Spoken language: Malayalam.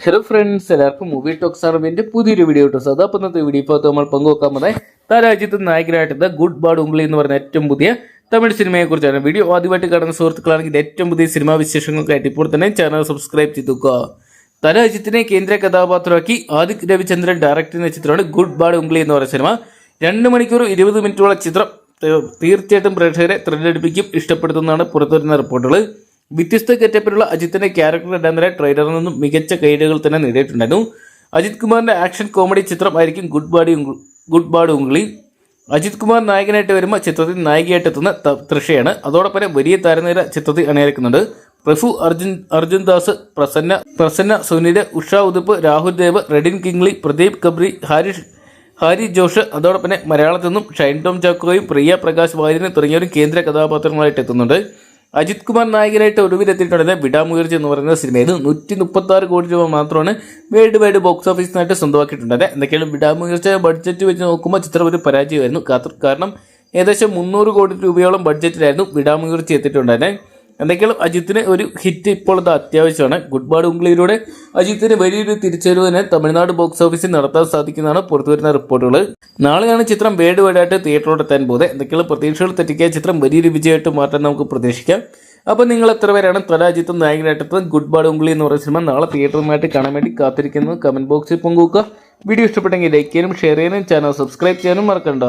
ഹലോ ഫ്രണ്ട്സ് എല്ലാവർക്കും മൂവി ടോക്സ് അറിവിന്റെ പുതിയൊരു വീഡിയോ ടോസ് അത് ഇന്നത്തെ വീഡിയോ ഇപ്പോൾ നമ്മൾ പങ്കുവെക്കാൻ പോകുന്നത് താരാജ്യത്ത് നായകനായിട്ടുള്ള ഗുഡ് ബാഡ് ഉംഗ്ലി എന്ന് പറയുന്ന ഏറ്റവും പുതിയ തമിഴ് സിനിമയെ കുറിച്ചാണ്. വീഡിയോ ആദ്യമായിട്ട് കാണുന്ന സുഹൃത്തുക്കളാണെങ്കിൽ ഏറ്റവും പുതിയ സിനിമാ വിശേഷങ്ങൾക്കായിട്ട് ഇപ്പോൾ തന്നെ ചാനൽ സബ്സ്ക്രൈബ് ചെയ്തുക താരാജ്യത്തിനെ കേന്ദ്ര കഥാപാത്രമാക്കി ആദിക് രവിചന്ദ്രൻ ഡയറക്ട് ചെയ്യുന്ന ചിത്രമാണ് ഗുഡ് ബാഡ് ഉംഗ്ലി എന്ന് പറയുന്ന സിനിമ. രണ്ട് മണിക്കൂർ ഇരുപത് മിനിറ്റോളം ചിത്രം തീർച്ചയായിട്ടും പ്രേക്ഷകരെ ത്രില്ലടിപ്പിക്കും ഇഷ്ടപ്പെടുത്തുന്നതാണ് പുറത്തുവരുന്ന റിപ്പോർട്ടുകൾ വ്യത്യസ്ത ഗെറ്റപ്പിലുള്ള അജിത്തിന്റെ ക്യാരക്ടർ ഇടാൻ ട്രെയിലറിൽ നിന്നും മികച്ച കൈഡുകൾ തന്നെ നേടിയിട്ടുണ്ടായിരുന്നു. അജിത് കുമാറിന്റെ ആക്ഷൻ കോമഡി ചിത്രം ആയിരിക്കും good bad good bad ugly Ajith Kumar നായകനായിട്ട് വരുമ്പോൾ ചിത്രത്തിൽ നായികയായിട്ട് എത്തുന്ന തൃഷയാണ്. അതോടൊപ്പം വലിയ താരനിര ചിത്രത്തിൽ അണിയരക്കുന്നുണ്ട് പ്രഭു അർജുൻ അർജുൻ ദാസ് പ്രസന്ന പ്രസന്ന സുനിൽ ഉഷ ഉതുപ്പ് രാഹുൽ ദേവ് റെഡിൻ കിംഗ്ലി പ്രദീപ് കബ്രി ഹാരിഷ് ഹാരി ജോഷ്. അതോടൊപ്പം മലയാളത്തിൽ നിന്നും ഷൈൻ ടോം ചാക്കോയും പ്രിയ പ്രകാശ് വാര്യനും തുടങ്ങിയവരും കേന്ദ്ര കഥാപാത്രങ്ങളായിട്ട് എത്തുന്നുണ്ട്. അജിത് കുമാർ നായകനായിട്ട് ഒടുവിലെത്തിയിട്ടുള്ളത് വിടാമുയർച്ചി എന്ന് പറയുന്ന സിനിമയിൽ നൂറ്റി മുപ്പത്തി ആറ് കോടി രൂപ മാത്രമാണ് വേൾഡ് വൈഡ് ബോക്സ് ഓഫീസിനായിട്ട് സ്വന്തമാക്കിയിട്ടുള്ളത് എന്തൊക്കെയാണ് വിടാമുയർച്ച ബഡ്ജറ്റ് വെച്ച് നോക്കുമ്പോൾ ചിത്രം ഒരു പരാജയമായിരുന്നു. കാരണം ഏകദേശം മുന്നൂറ് കോടി രൂപയോളം ബഡ്ജറ്റിലായിരുന്നു വിടാമുയർച്ചി എത്തിയിട്ടുണ്ടായിരുന്നത് എന്തൊക്കെയാണ് അജിത്തിന് ഒരു ഹിറ്റ് ഇപ്പോൾ ഇത് അത്യാവശ്യമാണ്. ഗുഡ് ബാഡ് ഉംഗ്ലിയിലൂടെ അജിത്തിന് വലിയൊരു തിരിച്ചുവരവിനെ തമിഴ്നാട് ബോക്സ് ഓഫീസിൽ നടത്താൻ സാധിക്കുന്നതാണ് പുറത്തുവരുന്ന റിപ്പോർട്ടുകൾ നാളെയാണ് ചിത്രം വേഡ് വേഡായിട്ട് തിയേറ്ററിലോട്ട് എത്താൻ പോകുന്നത്. എന്തൊക്കെയുള്ള പ്രതീക്ഷകൾ? തെറ്റിക്കാൻ ചിത്രം വലിയൊരു വിജയമായിട്ട് മാറ്റാൻ നമുക്ക് പ്രതീക്ഷിക്കാം. അപ്പോൾ നിങ്ങൾ എത്ര പേരാണ്? തലാജിത്തും നായകനായിട്ട് ഗുഡ് ബാഡ് ഉംഗ്ലി എന്ന് പറയുന്ന സിനിമ നാളെ തിയേറ്ററുമായിട്ട് കാണാൻ വേണ്ടി കാത്തിരിക്കുന്നത് കമന്റ് ബോക്സിൽ പങ്കുവെക്കുക. വീഡിയോ ഇഷ്ടപ്പെട്ടെങ്കിൽ ലൈക്ക് ചെയ്യാനും ഷെയർ ചെയ്യാനും ചാനൽ സബ്സ്ക്രൈബ് ചെയ്യാനും മറക്കണ്ട.